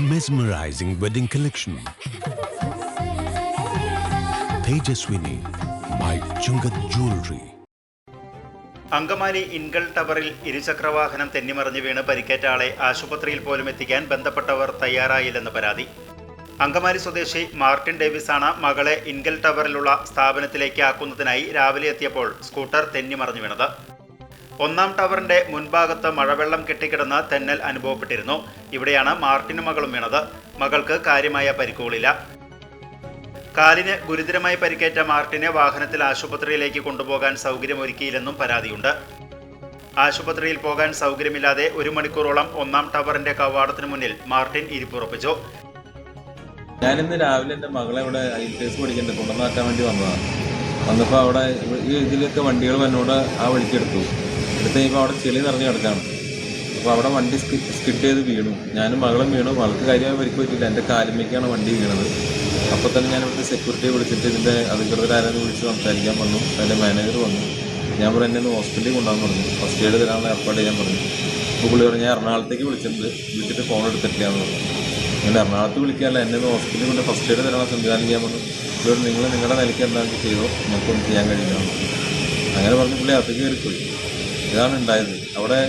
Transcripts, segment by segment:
mesmerizing wedding collection. Tejaswini by Chungat Jewelry. Angamaly ഇൻകൾ ടവറിൽ ഇരുചക്രവാഹനം തെന്നിമറിഞ്ഞ് വീണ് പരിക്കേറ്റ ആളെ ആശുപത്രിയിൽ പോലും എത്തിക്കാൻ ബന്ധപ്പെട്ടവർ തയ്യാറായില്ലെന്ന് പരാതി അങ്കമാലി സ്വദേശി മാർട്ടിൻ ഡേവിസാണ് മകളെ ഇൻഗൽ ടവറിലുള്ള സ്ഥാപനത്തിലേക്ക് ആക്കുന്നതിനായി രാവിലെ എത്തിയപ്പോൾ സ്കൂട്ടർ തെന്നിമറിഞ്ഞു വീണത് ഒന്നാം ടവറിന്റെ മുൻഭാഗത്ത് മഴവെള്ളം കെട്ടിക്കിടന്ന് തെന്നൽ അനുഭവപ്പെട്ടിരുന്നു. ഇവിടെയാണ് മാർട്ടിനും മകളും വീണത്. മകൾക്ക് കാര്യമായ പരിക്കുകളില്ല. കാലിന് ഗുരുതരമായി പരിക്കേറ്റ മാർട്ടിനെ വാഹനത്തിൽ ആശുപത്രിയിലേക്ക് കൊണ്ടുപോകാൻ സൗകര്യമൊരുക്കിയില്ലെന്നും പരാതിയുണ്ട്. ആശുപത്രിയിൽ പോകാൻ സൗകര്യമില്ലാതെ ഒരു മണിക്കൂറോളം ഒന്നാം ടവറിന്റെ കവാടത്തിന് മുന്നിൽ മാർട്ടിൻ ഇരിപ്പുറപ്പിച്ചു. ഞാനിന്ന് രാവിലെ എന്റെ മകളെ ഇവിടെ ഐ ടി എസ് പഠിക്കണ്ട കൊണ്ടുവന്നാക്കാൻ വേണ്ടി വന്നതാണ്. വന്നപ്പോൾ അവിടെ ഈ ഇതിലൊക്കെ വണ്ടികൾ എന്നോട് ആ വഴിക്ക് കഴിയുമ്പോൾ അവിടെ ചെളി നിറഞ്ഞ് കിടക്കാണ് അപ്പോൾ അവിടെ വണ്ടി സ്കി സ്കിഡ് ചെയ്ത് വീണു. ഞാനും മകളും വീണു. മകൾക്ക് കാര്യമായി പരിക്ക് പറ്റില്ല എന്റെ കാലുമേക്കാണ് വണ്ടി വീണത്. അപ്പോൾ തന്നെ ഞാൻ ഇവിടുത്തെ സെക്യൂരിറ്റിയെ വിളിച്ചിട്ട് ഇതിന്റെ അധികൃതരാരെന്ന് വിളിച്ച് സംസാരിക്കാൻ വന്നു. അതിന്റെ മാനേജർ വന്നു. ഞാൻ പറഞ്ഞു എന്നെ ഒന്ന് ഹോസ്പിറ്റലിൽ കൊണ്ടുപോകാൻ പറഞ്ഞു. ഫസ്റ്റ് എയ്ഡ് തരാനുള്ള ഏർപ്പാട് ചെയ്യാൻ പറഞ്ഞു. അപ്പോൾ പുള്ളി പറഞ്ഞു ഞാൻ എറണാകുളത്തേക്ക് വിളിച്ചിട്ടുണ്ട്. വിളിച്ചിട്ട് ഫോൺ എടുത്തിട്ടില്ല എന്ന് പറഞ്ഞു. അങ്ങനെ എറണാകുളത്ത് വിളിക്കാനല്ല എന്നെ ഒന്ന് ഹോസ്പിറ്റലിൽ കൊണ്ട് ഫസ്റ്റ് എയ്ഡ് തരാനുള്ള സംവിധാനം ചെയ്യാൻ പറഞ്ഞു. പുള്ളി നിങ്ങൾ നിങ്ങളുടെ നിലയ്ക്ക് എന്താണെന്ന് ചെയ്തോ. ഞങ്ങൾക്കൊന്നും ചെയ്യാൻ കഴിയില്ല. അങ്ങനെ പറഞ്ഞ് പുള്ളി അകത്തേക്ക് കയറിപ്പോയി. ഇതാണ് ഉണ്ടായത് അവിടെ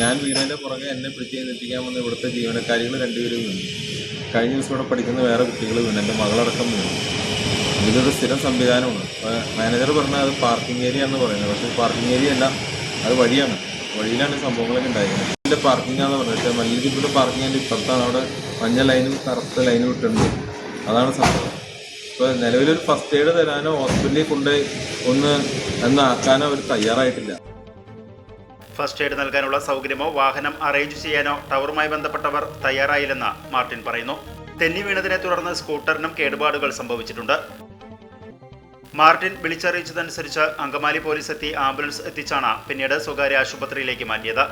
ഞാൻ വീണതിന്റെ പുറകെ എന്നെ പിടിച്ച് എത്തിക്കാൻ വന്ന ഇവിടുത്തെ ജീവനക്കാരികൾ രണ്ടുപേരും വീണു. കഴിഞ്ഞ ദിവസം ഇവിടെ പഠിക്കുന്ന വേറെ കുട്ടികൾ വീണു. എന്റെ മകളടക്കം വീണു. ഇതിലൊരു സ്ഥിരം സംവിധാനമാണ്. മാനേജർ പറഞ്ഞാൽ അത് പാർക്കിംഗ് ഏരിയ എന്ന് പറയുന്നത്. പക്ഷേ പാർക്കിംഗ് ഏരിയ അല്ല അത് വഴിയാണ്. വഴിയിലാണ് സംഭവങ്ങളൊക്കെ ഉണ്ടായിരുന്നത്. ഇതിന്റെ പാർക്കിംഗ് ആണെന്ന് പറഞ്ഞത്. മല്ലികപ്പുഴ പാർക്കിംഗ് അതിന്റെ ഇപ്പുറത്താണ്. അവിടെ മഞ്ഞ ലൈനും കറുത്ത ലൈനും ഇട്ടുണ്ട് അതാണ് സംഭവം. ഇപ്പോൾ നിലവിലൊരു ഫസ്റ്റ് എയ്ഡ് തരാനോ ഹോസ്പിറ്റലിൽ കൊണ്ടുപോയി ഒന്ന് എന്നാക്കാനോ അവർ തയ്യാറായിട്ടില്ല. ഫസ്റ്റ് എയ്ഡ് നൽകാനുള്ള സൗകര്യമോ വാഹനം അറേഞ്ച് ചെയ്യാനോ ടവറുമായി ബന്ധപ്പെട്ടവർ തയ്യാറായില്ലെന്ന് മാർട്ടിൻ പറയുന്നു. തെന്നി വീണതിനെ തുടർന്ന് സ്കൂട്ടറിനും കേടുപാടുകൾ സംഭവിച്ചിട്ടുണ്ട്. മാർട്ടിൻ വിളിച്ചറിയിച്ചതനുസരിച്ച് അങ്കമാലി പോലീസ് എത്തി ആംബുലൻസ് എത്തിച്ചാണ് പിന്നീട് സ്വകാര്യ ആശുപത്രിയിലേക്ക് മാറ്റിയത്.